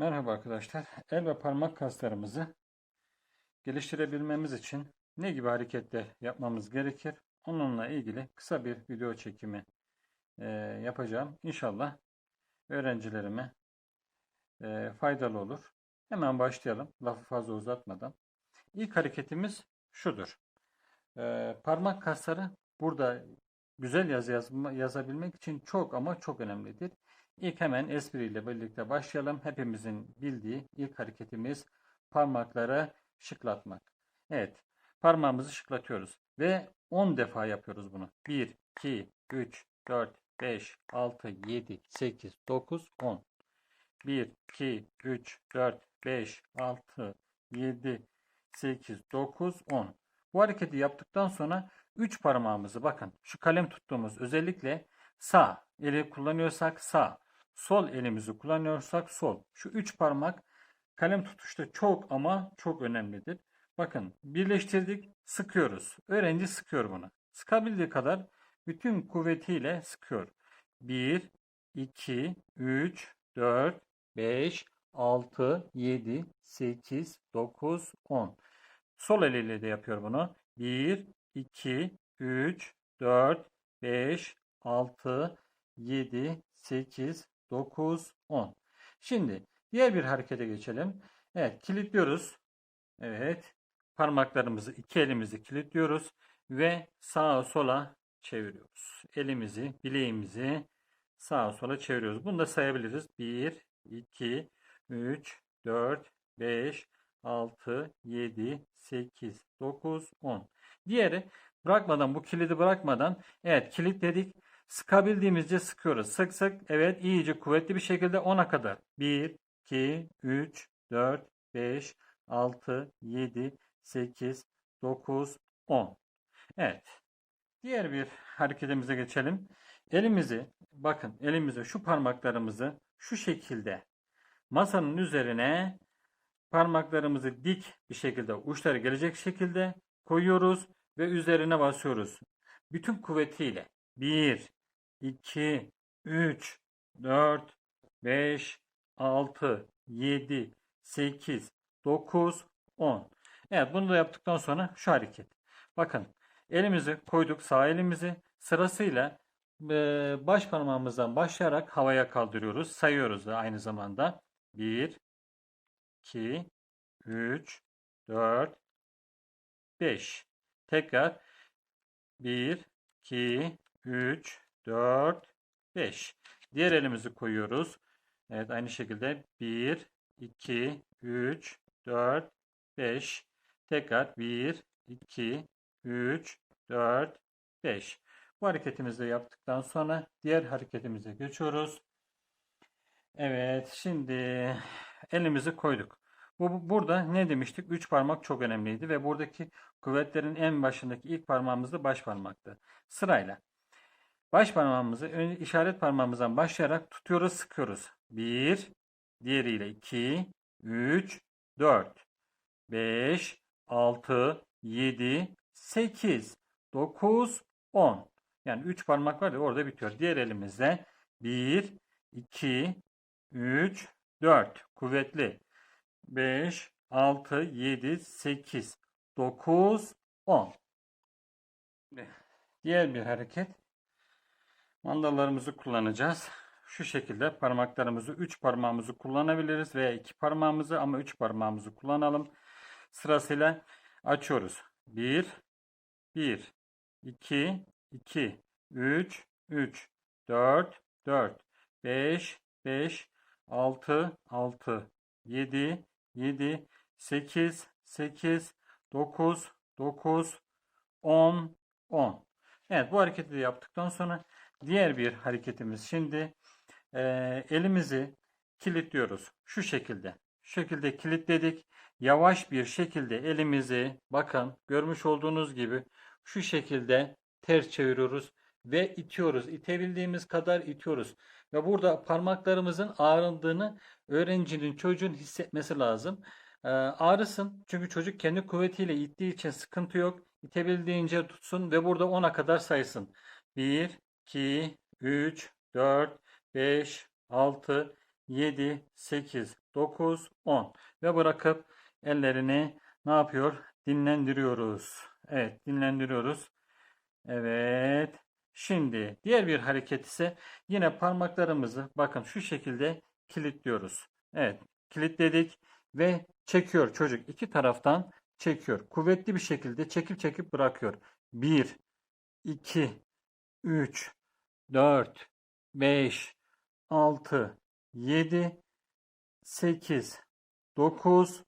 Merhaba arkadaşlar. El ve parmak kaslarımızı geliştirebilmemiz için ne gibi hareketler yapmamız gerekir? Onunla ilgili kısa bir video çekimi e, yapacağım. İnşallah öğrencilerime e, faydalı olur. Hemen başlayalım. Lafı fazla uzatmadan. İlk hareketimiz şudur. E, parmak kasları burada güzel yazı yazma, yazabilmek için çok ama çok önemlidir. İlk hemen espriyle birlikte başlayalım. Hepimizin bildiği ilk hareketimiz parmakları şıklatmak. Evet, parmağımızı şıklatıyoruz ve 10 defa yapıyoruz bunu. 1, 2, 3, 4, 5, 6, 7, 8, 9, 10. 1, 2, 3, 4, 5, 6, 7, 8, 9, 10. Bu hareketi yaptıktan sonra 3 parmağımızı bakın şu kalem tuttuğumuz özellikle sağ eli kullanıyorsak sağ, sol elimizi kullanıyorsak sol. Şu 3 parmak kalem tutuşta çok ama çok önemlidir. Bakın birleştirdik sıkıyoruz. Öğrenci sıkıyor bunu. Sıkabildiği kadar bütün kuvvetiyle sıkıyor. 1, 2, 3, 4, 5, 6, 7, 8, 9, 10. Sol eliyle de yapıyor bunu. 1, 2, 3, 4, 5, 6, 7, 8, 9, 10. Şimdi diğer bir harekete geçelim. Evet kilitliyoruz. Evet parmaklarımızı iki elimizi kilitliyoruz ve sağa sola çeviriyoruz. Elimizi bileğimizi sağa sola çeviriyoruz. Bunu da sayabiliriz. 1, 2, 3, 4, 5, 6, 7, 8, 9, 10. Diğeri bırakmadan bu kilidi bırakmadan evet kilitledik. Sıkabildiğimizce sıkıyoruz. Sık sık evet iyice kuvvetli bir şekilde 10'a kadar. 1, 2, 3, 4, 5, 6, 7, 8, 9, 10. Evet. Diğer bir hareketimize geçelim. Elimizi bakın elimizi şu parmaklarımızı şu şekilde masanın üzerine parmaklarımızı dik bir şekilde uçları gelecek şekilde koyuyoruz ve üzerine basıyoruz. Bütün kuvvetiyle 1, 2, 3, 4, 5, 6, 7, 8, 9, 10. Evet bunu da yaptıktan sonra şu hareket. Bakın elimizi koyduk sağ elimizi sırasıyla baş parmağımızdan başlayarak havaya kaldırıyoruz. Sayıyoruz da aynı zamanda. 1, 2, 3, 4, 5. Tekrar 1, 2, 3, 4, 5. Diğer elimizi koyuyoruz. Evet aynı şekilde 1, 2, 3, 4, 5. Tekrar 1, 2, 3, 4, 5. Bu hareketimizi yaptıktan sonra diğer hareketimize geçiyoruz. Evet şimdi elimizi koyduk. Bu burada ne demiştik? 3 parmak çok önemliydi ve buradaki kuvvetlerin en başındaki ilk parmağımız da baş parmaktı. Sırayla baş parmağımızı işaret parmağımızdan başlayarak tutuyoruz, sıkıyoruz. 1 diğeriyle 2 3 4 5 6 7 8 9 10 yani 3 parmak var ya orada bitiyor. Diğer elimizde 1 2 3 4 kuvvetli 5, 6, 7, 8, 9, 10. Diğer bir hareket. Mandallarımızı kullanacağız. Şu şekilde parmaklarımızı 3 parmağımızı kullanabiliriz veya 2 parmağımızı ama 3 parmağımızı kullanalım. Sırasıyla açıyoruz. 1, 1, 2, 2, 3, 3, 4, 4, 5, 5, 6, 6, 7, 7, 8, 8, 9, 9, 10, 10. Evet bu hareketi de yaptıktan sonra diğer bir hareketimiz şimdi e, elimizi kilitliyoruz. Şu şekilde. Şu şekilde kilitledik. Yavaş bir şekilde elimizi bakın görmüş olduğunuz gibi şu şekilde ters çeviriyoruz ve itiyoruz. İtebildiğimiz kadar itiyoruz. Ve burada parmaklarımızın ağrındığını öğrencinin, çocuğun hissetmesi lazım. Ee, ağrısın çünkü çocuk kendi kuvvetiyle ittiği için sıkıntı yok. İtebildiğince tutsun ve burada 10'a kadar saysın. 1, 2, 3, 4, 5, 6, 7, 8, 9, 10 ve bırakıp ellerini ne yapıyor? Dinlendiriyoruz. Evet, dinlendiriyoruz. Evet. Şimdi diğer bir hareket ise yine parmaklarımızı bakın şu şekilde kilitliyoruz. Evet, kilitledik ve çekiyor çocuk iki taraftan çekiyor. Kuvvetli bir şekilde çekip çekip bırakıyor. 1 2 3 4 5 6 7 8 9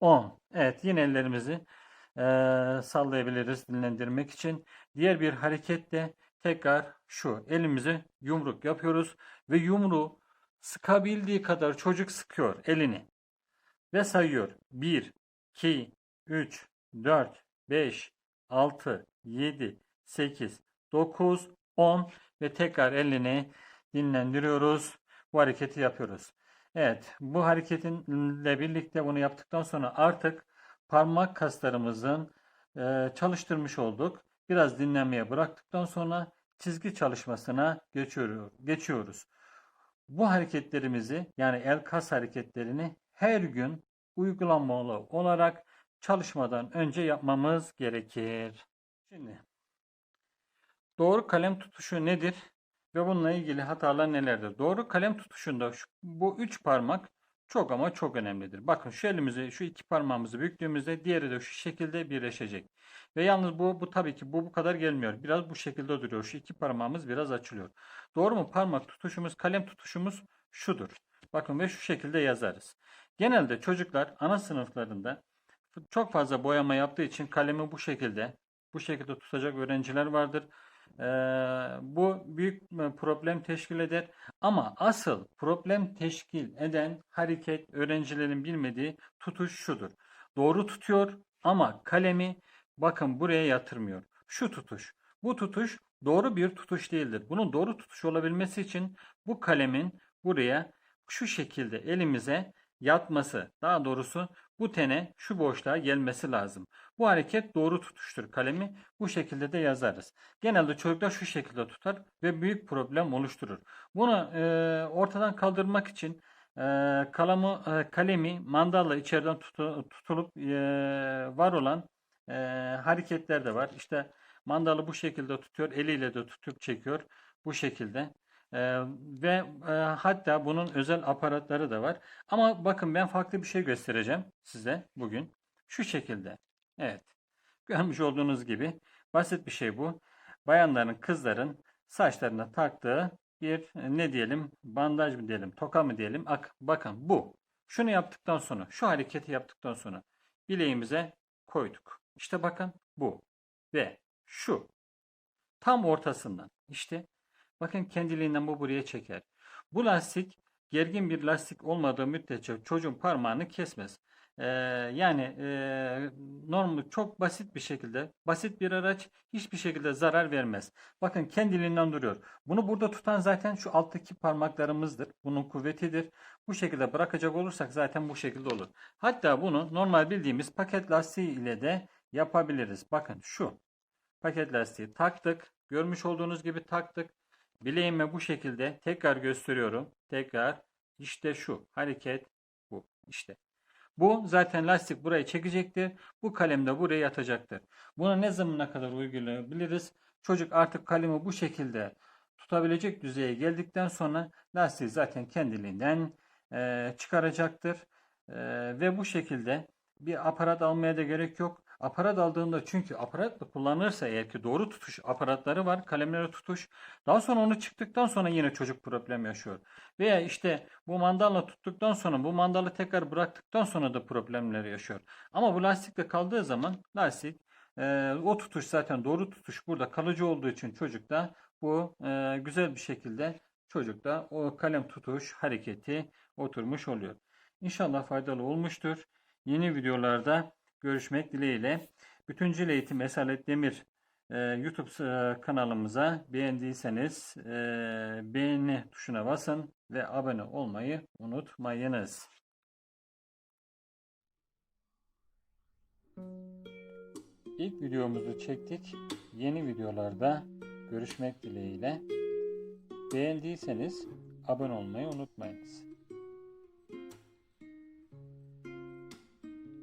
10. Evet yine ellerimizi eee, sallayabiliriz dinlendirmek için. Diğer bir hareket de tekrar şu. Elimizi yumruk yapıyoruz ve yumruğu sıkabildiği kadar çocuk sıkıyor elini ve sayıyor. 1 2 3 4 5 6 7 8 9 10 ve tekrar elini dinlendiriyoruz. Bu hareketi yapıyoruz. Evet, bu hareketinle birlikte bunu yaptıktan sonra artık parmak kaslarımızın e, çalıştırmış olduk. Biraz dinlenmeye bıraktıktan sonra çizgi çalışmasına geçiyor, geçiyoruz. Bu hareketlerimizi yani el kas hareketlerini her gün uygulamalı olarak çalışmadan önce yapmamız gerekir. Şimdi doğru kalem tutuşu nedir ve bununla ilgili hatalar nelerdir? Doğru kalem tutuşunda şu, bu üç parmak çok ama çok önemlidir. Bakın şu elimizi, şu iki parmağımızı büktüğümüzde diğeri de şu şekilde birleşecek. Ve yalnız bu, bu tabii ki bu bu kadar gelmiyor. Biraz bu şekilde duruyor. Şu iki parmağımız biraz açılıyor. Doğru mu? Parmak tutuşumuz, kalem tutuşumuz şudur. Bakın ve şu şekilde yazarız. Genelde çocuklar ana sınıflarında çok fazla boyama yaptığı için kalemi bu şekilde bu şekilde tutacak öğrenciler vardır. Ee, bu büyük e, problem teşkil eder. Ama asıl problem teşkil eden hareket öğrencilerin bilmediği tutuş şudur. Doğru tutuyor ama kalemi bakın buraya yatırmıyor. Şu tutuş. Bu tutuş doğru bir tutuş değildir. Bunun doğru tutuş olabilmesi için bu kalemin buraya şu şekilde elimize yatması, daha doğrusu bu tene şu boşluğa gelmesi lazım. Bu hareket doğru tutuştur. Kalemi bu şekilde de yazarız. Genelde çocuklar şu şekilde tutar ve büyük problem oluşturur. Bunu e, ortadan kaldırmak için e, kalamı, e, kalemi mandalla içeriden tutu, tutulup e, var olan e, hareketler de var. İşte mandalı bu şekilde tutuyor, eliyle de tutup çekiyor. Bu şekilde. Ee, ve e, hatta bunun özel aparatları da var. Ama bakın ben farklı bir şey göstereceğim size bugün. Şu şekilde. Evet. Görmüş olduğunuz gibi basit bir şey bu. Bayanların, kızların saçlarına taktığı bir e, ne diyelim bandaj mı diyelim, toka mı diyelim. Ak, bakın bu. Şunu yaptıktan sonra, şu hareketi yaptıktan sonra bileğimize koyduk. İşte bakın bu. Ve şu. Tam ortasından. İşte Bakın kendiliğinden bu buraya çeker. Bu lastik gergin bir lastik olmadığı müddetçe çocuğun parmağını kesmez. Ee, yani e, normal çok basit bir şekilde basit bir araç hiçbir şekilde zarar vermez. Bakın kendiliğinden duruyor. Bunu burada tutan zaten şu alttaki parmaklarımızdır. Bunun kuvvetidir. Bu şekilde bırakacak olursak zaten bu şekilde olur. Hatta bunu normal bildiğimiz paket lastiği ile de yapabiliriz. Bakın şu paket lastiği taktık. Görmüş olduğunuz gibi taktık. Bileğime bu şekilde tekrar gösteriyorum. Tekrar işte şu hareket bu işte. Bu zaten lastik burayı çekecektir. Bu kalem de buraya yatacaktır. Bunu ne zamana kadar uygulayabiliriz? Çocuk artık kalemi bu şekilde tutabilecek düzeye geldikten sonra lastiği zaten kendiliğinden e, çıkaracaktır. E, ve bu şekilde bir aparat almaya da gerek yok. Aparat aldığında çünkü aparatla kullanırsa eğer ki doğru tutuş aparatları var. Kalemlere tutuş. Daha sonra onu çıktıktan sonra yine çocuk problem yaşıyor. Veya işte bu mandalla tuttuktan sonra bu mandalı tekrar bıraktıktan sonra da problemler yaşıyor. Ama bu lastikle kaldığı zaman lastik e, o tutuş zaten doğru tutuş burada kalıcı olduğu için çocukta bu e, güzel bir şekilde çocukta o kalem tutuş hareketi oturmuş oluyor. İnşallah faydalı olmuştur. Yeni videolarda görüşmek dileğiyle. Bütüncül Eğitim Esalet Demir e, YouTube e, kanalımıza beğendiyseniz e, beğeni tuşuna basın ve abone olmayı unutmayınız. İlk videomuzu çektik. Yeni videolarda görüşmek dileğiyle. Beğendiyseniz abone olmayı unutmayınız.